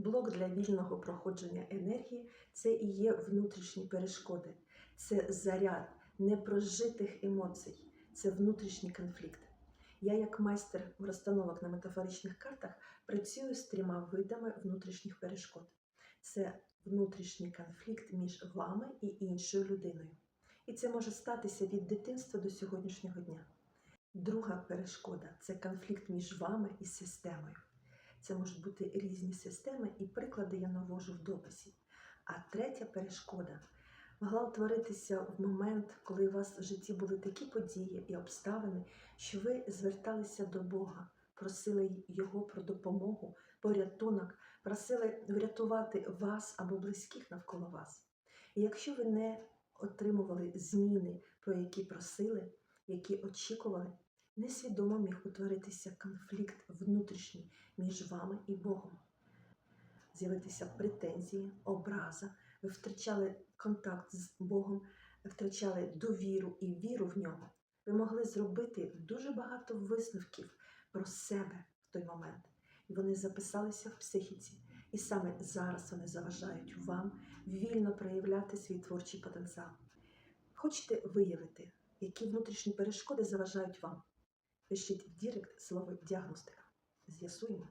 Блок для вільного проходження енергії це і є внутрішні перешкоди, це заряд непрожитих емоцій, це внутрішній конфлікт. Я, як майстер розстановок на метафоричних картах, працюю з трьома видами внутрішніх перешкод. Це внутрішній конфлікт між вами і іншою людиною. І це може статися від дитинства до сьогоднішнього дня. Друга перешкода це конфлікт між вами і системою. Це можуть бути різні системи, і приклади я навожу в дописі. А третя перешкода могла утворитися в момент, коли у вас в житті були такі події і обставини, що ви зверталися до Бога, просили Його про допомогу, порятунок, просили врятувати вас або близьких навколо вас. І якщо ви не отримували зміни, про які просили, які очікували, несвідомо міг утворитися конфлікт внутрішній між вами і Богом. З'явитися претензії, образа, ви втрачали контакт з Богом, втрачали довіру і віру в нього. Ви могли зробити дуже багато висновків про себе в той момент. І вони записалися в психіці. І саме зараз вони заважають вам вільно проявляти свій творчий потенціал. Хочете виявити, які внутрішні перешкоди заважають вам? Пишіть в Дірект слово діагностика. З'ясуємо.